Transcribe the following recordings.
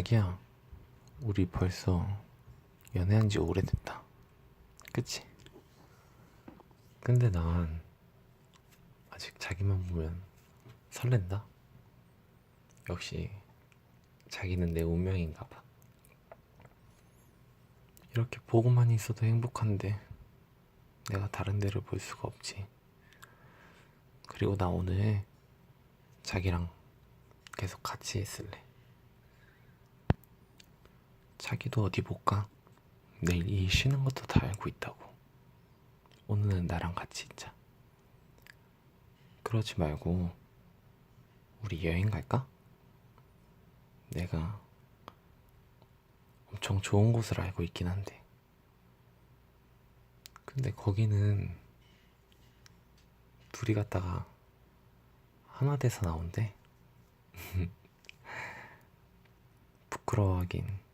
자기야, 우리 벌써 연애한 지 오래됐다. 그치? 근데 난 아직 자기만 보면 설렌다. 역시 자기는 내 운명인가 봐. 이렇게 보고만 있어도 행복한데 내가 다른 데를 볼 수가 없지. 그리고 나 오늘 자기랑 계속 같이 있을래. 자기도 어디 볼까? 내일 이 쉬는 것도 다 알고 있다고. 오늘은 나랑 같이 있자. 그러지 말고 우리 여행 갈까? 내가 엄청 좋은 곳을 알고 있긴 한데. 근데 거기는 둘이 갔다가 하나 돼서 나온대. 부끄러워하긴.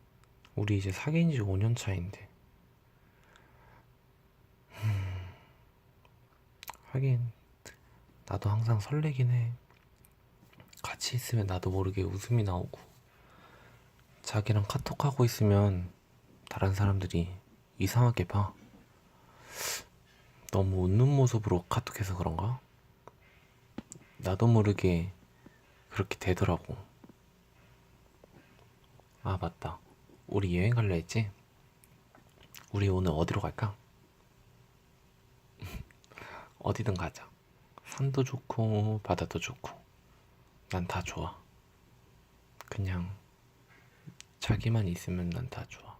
우리 이제 사귄 지 5년 차인데. 음, 하긴, 나도 항상 설레긴 해. 같이 있으면 나도 모르게 웃음이 나오고, 자기랑 카톡하고 있으면 다른 사람들이 이상하게 봐. 너무 웃는 모습으로 카톡해서 그런가? 나도 모르게 그렇게 되더라고. 아, 맞다. 우리 여행 갈래 했지? 우리 오늘 어디로 갈까? 어디든 가자. 산도 좋고, 바다도 좋고. 난 다 좋아. 그냥, 자기만 있으면 난 다 좋아.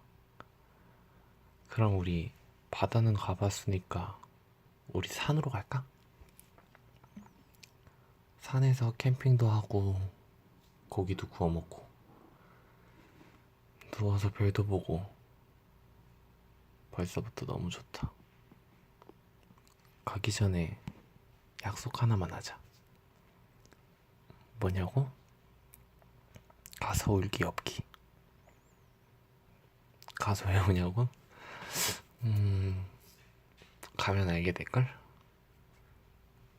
그럼 우리 바다는 가봤으니까, 우리 산으로 갈까? 산에서 캠핑도 하고, 고기도 구워 먹고, 누워서 별도 보고 벌써부터 너무 좋다. 가기 전에 약속 하나만 하자. 뭐냐고? 가서 울기 없기. 가서 왜 우냐고? 음, 가면 알게 될걸?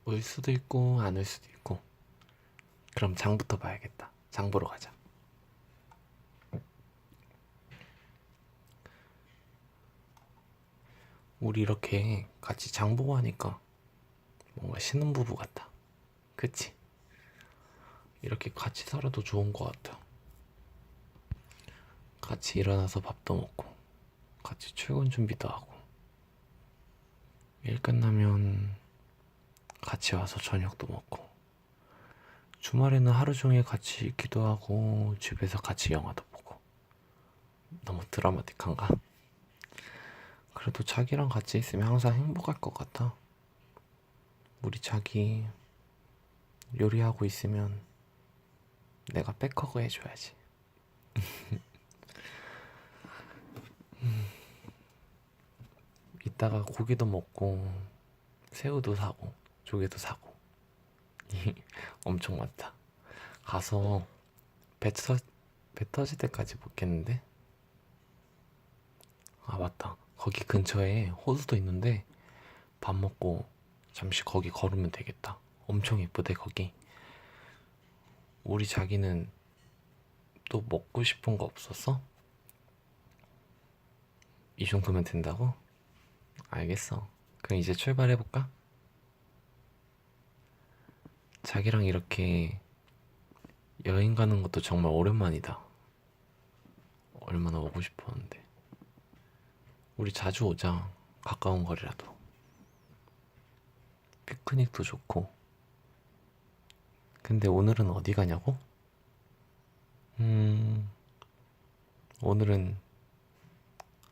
울 수도 있고, 안 울 수도 있고. 그럼 장부터 봐야겠다. 장 보러 가자. 우리 이렇게 같이 장 보고 하니까 뭔가 신혼부부 같다. 그치? 이렇게 같이 살아도 좋은 것 같아. 같이 일어나서 밥도 먹고, 같이 출근 준비도 하고, 일 끝나면 같이 와서 저녁도 먹고, 주말에는 하루 종일 같이 있기도 하고, 집에서 같이 영화도 보고. 너무 드라마틱한가? 그래도 자기랑 같이 있으면 항상 행복할 것 같아. 우리 자기 요리하고 있으면 내가 백허그 해줘야지. 음. 이따가 고기도 먹고 새우도 사고 조개도 사고 엄청 많다. 가서 배, 터, 배 터질 때까지 먹겠는데? 아 맞다. 거기 근처에 호수도 있는데 밥 먹고 잠시 거기 걸으면 되겠다. 엄청 예쁘대 거기. 우리 자기는 또 먹고 싶은 거 없었어? 이 정도면 된다고? 알겠어. 그럼 이제 출발해볼까? 자기랑 이렇게 여행 가는 것도 정말 오랜만이다. 얼마나 오고 싶었는데. 우리 자주 오자. 가까운 거리라도. 피크닉도 좋고. 근데 오늘은 어디 가냐고? 음, 오늘은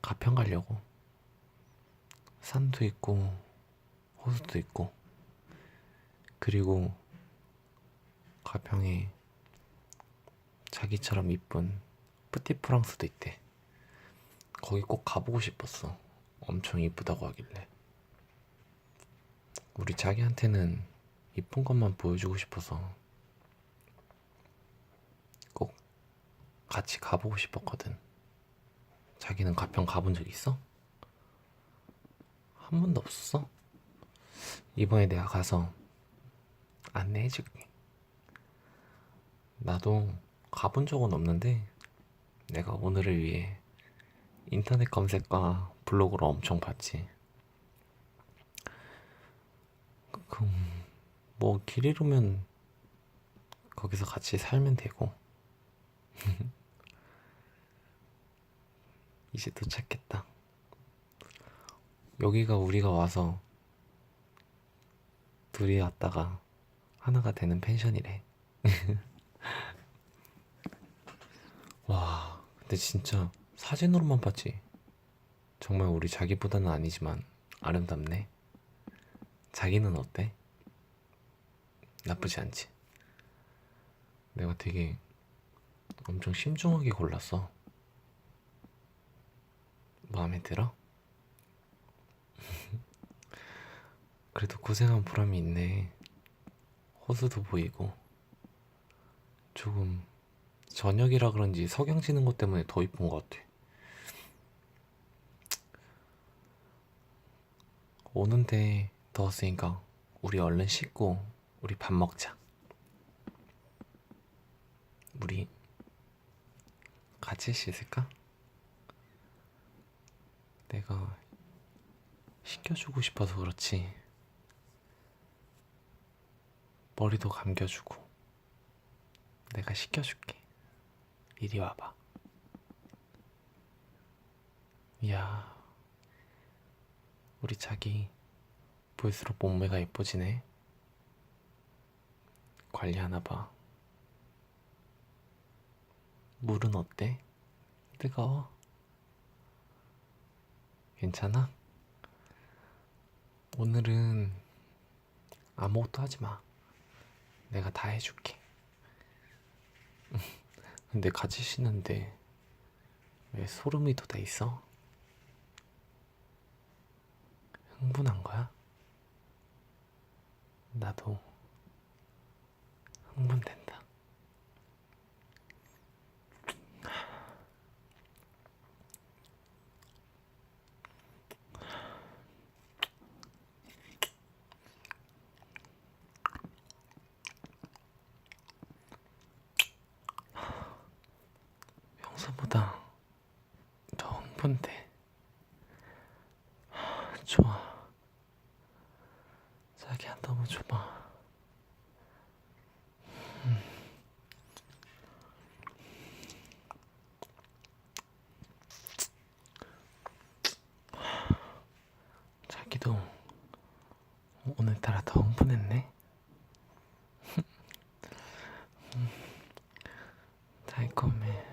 가평 가려고. 산도 있고, 호수도 있고, 그리고 가평에 자기처럼 이쁜 뿌띠프랑스도 있대. 거기 꼭 가보고 싶었어. 엄청 이쁘다고 하길래. 우리 자기한테는 이쁜 것만 보여주고 싶어서 꼭 같이 가보고 싶었거든. 자기는 가평 가본 적 있어? 한 번도 없었어? 이번에 내가 가서 안내해줄게. 나도 가본 적은 없는데 내가 오늘을 위해 인터넷 검색과 블로그로 엄청 봤지. 그럼 뭐 길 잃으면 거기서 같이 살면 되고. 이제 도착했다. 여기가 우리가 와서 둘이 왔다가 하나가 되는 펜션이래. 와, 근데 진짜 사진으로만 봤지. 정말 우리 자기보다는 아니지만 아름답네. 자기는 어때? 나쁘지 않지. 내가 되게 엄청 신중하게 골랐어. 마음에 들어? 그래도 고생한 보람이 있네. 호수도 보이고. 조금 저녁이라 그런지 석양 지는 것 때문에 더 이쁜 것 같아. 오는데 더웠으니까 우리 얼른 씻고 우리 밥 먹자. 우리 같이 씻을까? 내가 씻겨주고 싶어서 그렇지. 머리도 감겨주고. 내가 씻겨줄게. 이리 와봐. 이야, 우리 자기 볼수록 몸매가 예뻐지네. 관리하나 봐. 물은 어때? 뜨거워? 괜찮아? 오늘은 아무것도 하지 마. 내가 다 해줄게. 근데 쉬는데 왜 소름이 돋아 있어? 흥분한 거야? 나도 흥분된다. 평소보다 더 흥분돼. 좋아. 자기야, 너무 좋아. 음. 자기도 오늘따라 더 흥분했네. 음. 달콤해.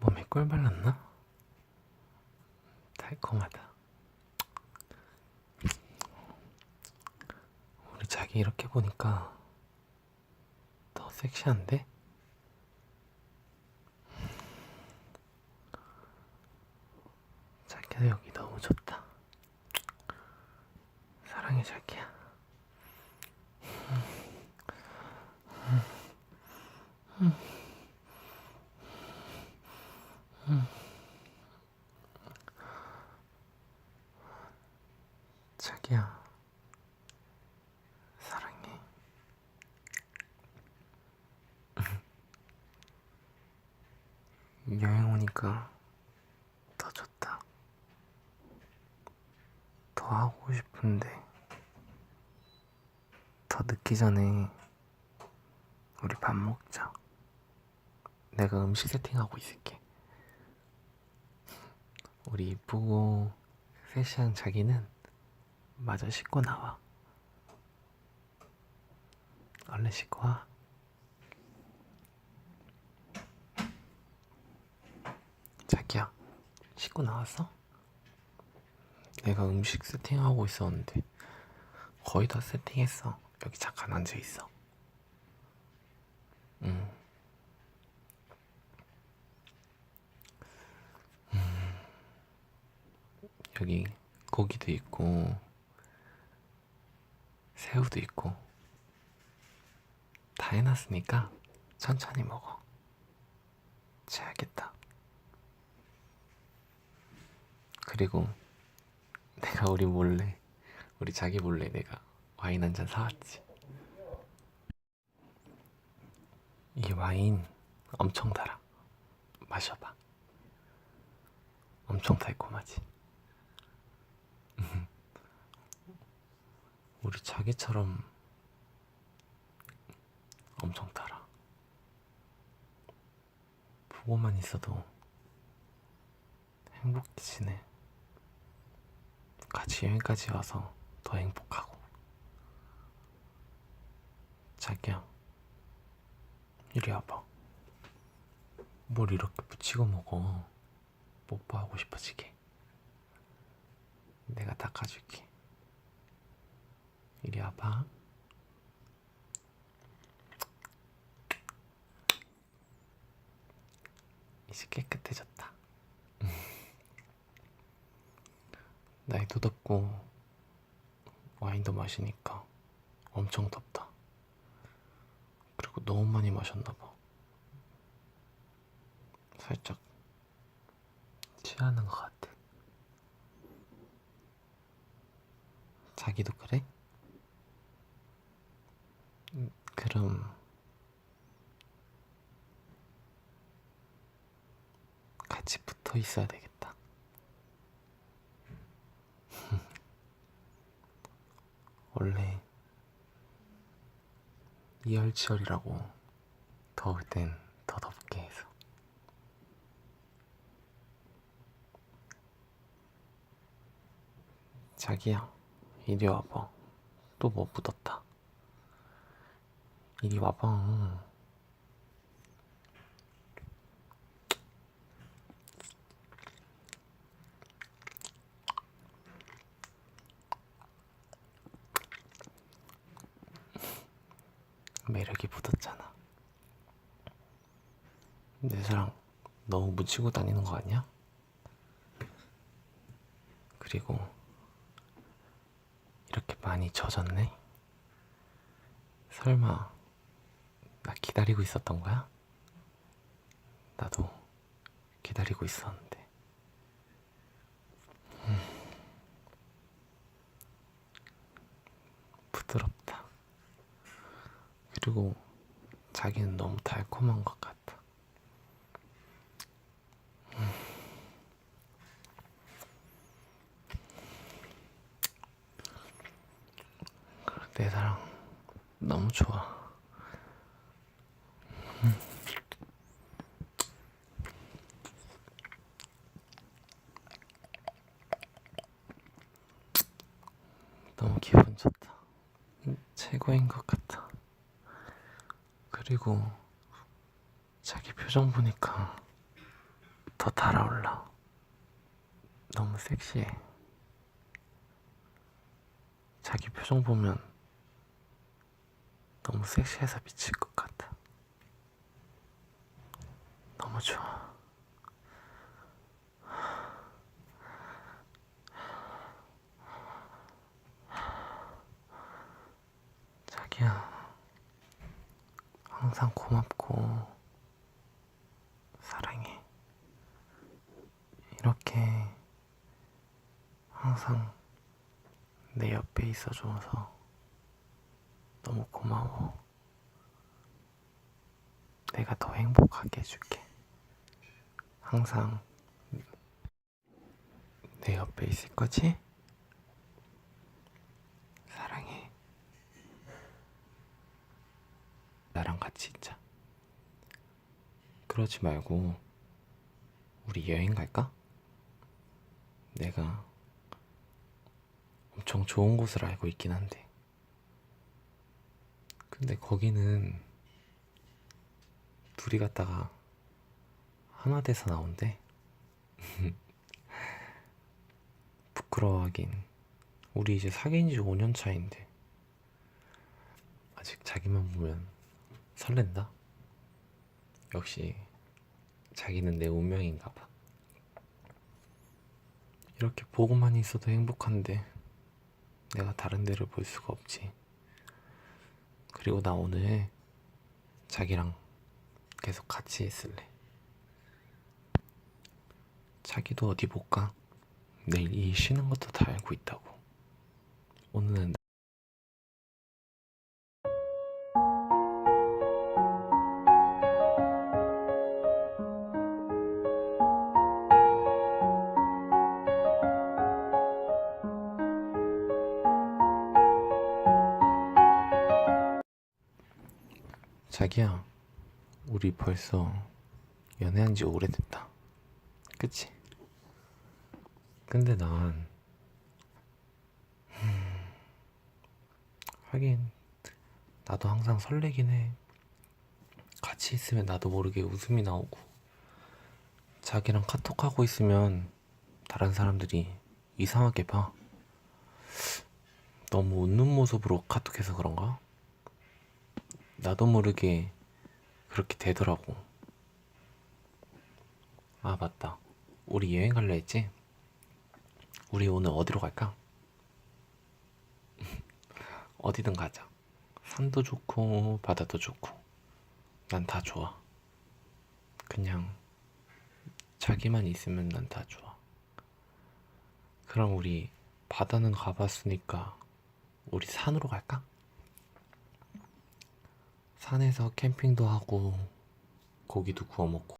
몸에 꿀 발랐나? 달콤하다. 우리 자기 이렇게 보니까 더 섹시한데? 자기도 여기 너무 좋다. 사랑해 자기야. 자기야, 사랑해. 오니까 더 좋다. 더 하고 싶은데, 더 늦기 전에 우리 밥 먹자. 내가 음식 세팅하고 있을게. 우리 이쁘고 섹시한 자기는 마저 씻고 나와. 얼른 씻고 와. 자기야, 씻고 나왔어? 내가 음식 세팅하고 있었는데 거의 다 세팅했어. 여기 잠깐 앉아 있어. 응. 음. 여기 고기도 있고 새우도 있고 다 해놨으니까 천천히 먹어. 취하겠다. 그리고 내가 우리 몰래 우리 자기 몰래 내가 와인 한 잔 사왔지. 이 와인 엄청 달아. 마셔봐. 엄청 달콤하지? 우리 자기처럼 엄청 달아. 보고만 있어도 행복해지네. 같이 여기까지 와서 더 행복하고. 자기야, 이리 와봐. 뭘 이렇게 붙이고 먹어. 뽀뽀하고 싶어지게. 내가 닦아줄게. 이리 와봐. 이제 깨끗해졌다. 날도 덥고 와인도 마시니까 엄청 덥다. 그리고 너무 많이 마셨나 봐. 살짝 취하는 것 같아. 자기도 그래? 음, 그럼 같이 붙어 있어야 되겠다. 원래 이열치열이라고 더울 땐 더 덥게 해서. 자기야, 이리 와봐. 또 뭐 묻었다. 이리 와봐. 매력이 묻었잖아. 내 사랑 너무 묻히고 다니는 거 아니야? 그리고 이렇게 많이 젖었네? 설마 나 기다리고 있었던 거야? 나도 기다리고 있었는데. 음. 부드럽다. 그리고 자기는 너무 달콤한 것 같아. 음. 내 사랑 너무 좋아. 음. 너무 기분 좋다. 음, 최고인 것 같아. 그리고 자기 표정 보니까 더 달아올라. 너무 섹시해. 자기 표정 보면 너무 섹시해서 미칠 것 같아. 너무 좋아. 자기야, 항상 고맙고 사랑해. 이렇게 항상 내 옆에 있어줘서 너무 고마워. 내가 더 행복하게 해줄게. 항상 내 옆에 있을 거지? 사랑해. 나랑 같이 있자. 그러지 말고 우리 여행 갈까? 내가 엄청 좋은 곳을 알고 있긴 한데. 근데 거기는 둘이 갔다가 하나 돼서 나온대. 부끄러워하긴. 우리 이제 사귄 지 5년 차인데. 아직 자기만 보면 설렌다. 역시 자기는 내 운명인가 봐. 이렇게 보고만 있어도 행복한데 내가 다른 데를 볼 수가 없지. 그리고 나 오늘 자기랑 계속 같이 있을래. 자기도 어디 못 가. 내일 이 쉬는 것도 다 알고 있다고. 오늘은 자기야, 우리 벌써 연애한 지 오래됐다. 그치? 근데 난, 음, 하긴, 나도 항상 설레긴 해. 같이 있으면 나도 모르게 웃음이 나오고, 자기랑 카톡하고 있으면 다른 사람들이 이상하게 봐. 너무 웃는 모습으로 카톡해서 그런가? 나도 모르게 그렇게 되더라고. 아, 맞다. 우리 여행 갈래 했지? 우리 오늘 어디로 갈까? 어디든 가자. 산도 좋고, 바다도 좋고. 난 다 좋아. 그냥, 자기만 있으면 난 다 좋아. 그럼 우리 바다는 가봤으니까, 우리 산으로 갈까? 산에서 캠핑도 하고, 고기도 구워 먹고.